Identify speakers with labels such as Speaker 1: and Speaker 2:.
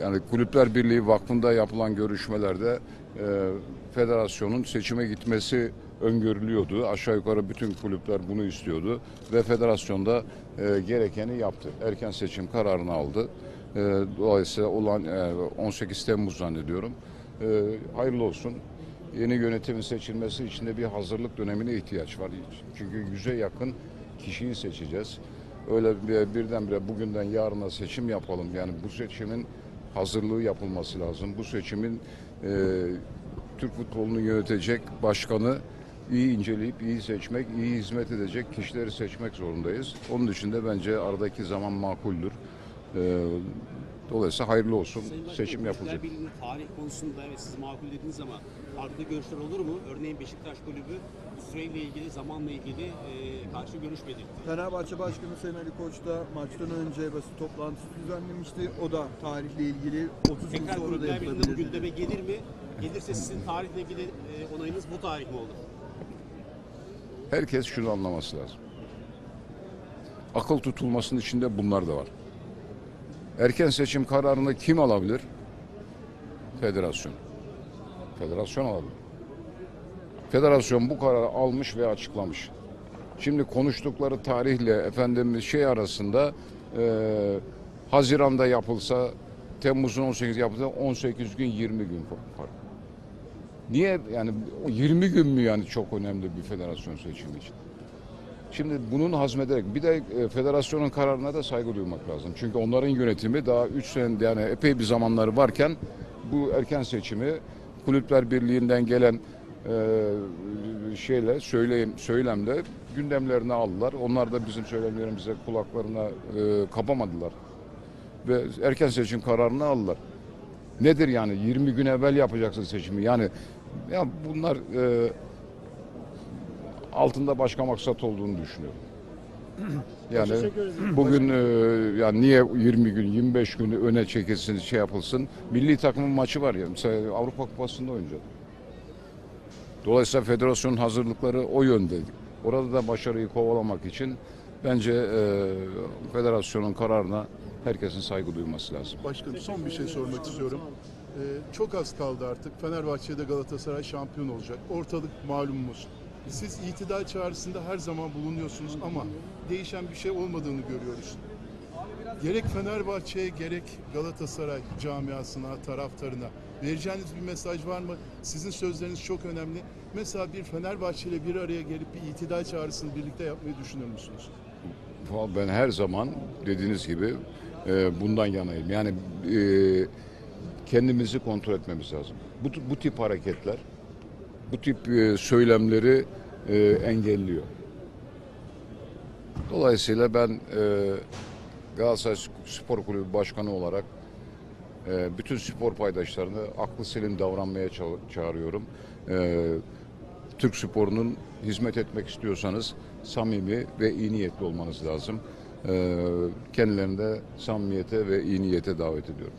Speaker 1: Yani Kulüpler Birliği Vakfı'nda yapılan görüşmelerde e, federasyonun seçime gitmesi öngörülüyordu. Aşağı yukarı bütün kulüpler bunu istiyordu ve federasyon da e, gerekeni yaptı. Erken seçim kararını aldı. E, dolayısıyla olan e, 18 Temmuz zannediyorum. E, hayırlı olsun. Yeni yönetimin seçilmesi için de bir hazırlık dönemine ihtiyaç var. Çünkü yüze yakın kişiyi seçeceğiz. Öyle bir, birdenbire bugünden yarına seçim yapalım. Yani bu seçimin hazırlığı yapılması lazım. Bu seçimin e, Türk futbolunu yönetecek başkanı iyi inceleyip iyi seçmek, iyi hizmet edecek kişileri seçmek zorundayız. Onun için de bence aradaki zaman makuldür. E, dolayısıyla hayırlı olsun.
Speaker 2: Sayın Başkanım,
Speaker 1: Seçim
Speaker 2: Kulüpler
Speaker 1: yapılacak.
Speaker 2: Birliği'nin tarih konusunda evet siz makul dediniz ama farklı görüşler olur mu? Örneğin Beşiktaş Kulübü bu süreyle ilgili, zamanla ilgili e, karşı görüş belirtti.
Speaker 3: Fenerbahçe Başkanı Sayın Ali Koç da maçtan önce basın toplantısı düzenlemişti. O da tarihle ilgili 30 yıl
Speaker 2: Tekrar
Speaker 3: sonra da
Speaker 2: Kulüpler Birliği'nde bu
Speaker 3: yapılabilir.
Speaker 2: gündeme gelir mi? Gelirse sizin tarihle ilgili e, onayınız bu tarih mi olur?
Speaker 1: Herkes şunu anlaması lazım. Akıl tutulmasının içinde bunlar da var. Erken seçim kararını kim alabilir? Federasyon. Federasyon alabilir. Federasyon bu kararı almış ve açıklamış. Şimdi konuştukları tarihle efendim şey arasında e, Haziran'da yapılsa Temmuz'un 18 yapılsa 18 gün 20 gün fark. Niye yani o 20 gün mü yani çok önemli bir federasyon seçimi için? Şimdi bunun hazmederek bir de e, federasyonun kararına da saygı duymak lazım. Çünkü onların yönetimi daha 3 sene yani epey bir zamanları varken bu erken seçimi Kulüpler Birliği'nden gelen e, şeyle söyleyim söylemle gündemlerine aldılar. Onlar da bizim söylemlerimize kulaklarına e, kapamadılar. Ve erken seçim kararını aldılar. Nedir yani 20 gün evvel yapacaksın seçimi. Yani ya bunlar e, altında başka maksat olduğunu düşünüyorum. Yani bugün e, yani niye 20 gün 25 günü öne çekilsin şey yapılsın. Milli takımın maçı var ya mesela Avrupa Kupası'nda oynayacak. Dolayısıyla federasyonun hazırlıkları o yönde. Orada da başarıyı kovalamak için bence e, federasyonun kararına herkesin saygı duyması lazım.
Speaker 4: Başkanım son bir şey sormak istiyorum. Ee, çok az kaldı artık. Fenerbahçe'de Galatasaray şampiyon olacak. Ortalık malumumuz. Siz itidal çağrısında her zaman bulunuyorsunuz ama değişen bir şey olmadığını görüyoruz. Gerek Fenerbahçe'ye gerek Galatasaray camiasına, taraftarına vereceğiniz bir mesaj var mı? Sizin sözleriniz çok önemli. Mesela bir Fenerbahçe ile bir araya gelip bir itidal çağrısını birlikte yapmayı düşünür müsünüz?
Speaker 1: Ben her zaman dediğiniz gibi e, bundan yanayım. Yani e, kendimizi kontrol etmemiz lazım. Bu, bu tip hareketler, bu tip e, söylemleri e, engelliyor. Dolayısıyla ben e, Galatasaray Spor Kulübü Başkanı olarak bütün spor paydaşlarını aklı selim davranmaya ça- çağırıyorum. Türk sporunun hizmet etmek istiyorsanız samimi ve iyi niyetli olmanız lazım. Kendilerini de samimiyete ve iyi niyete davet ediyorum.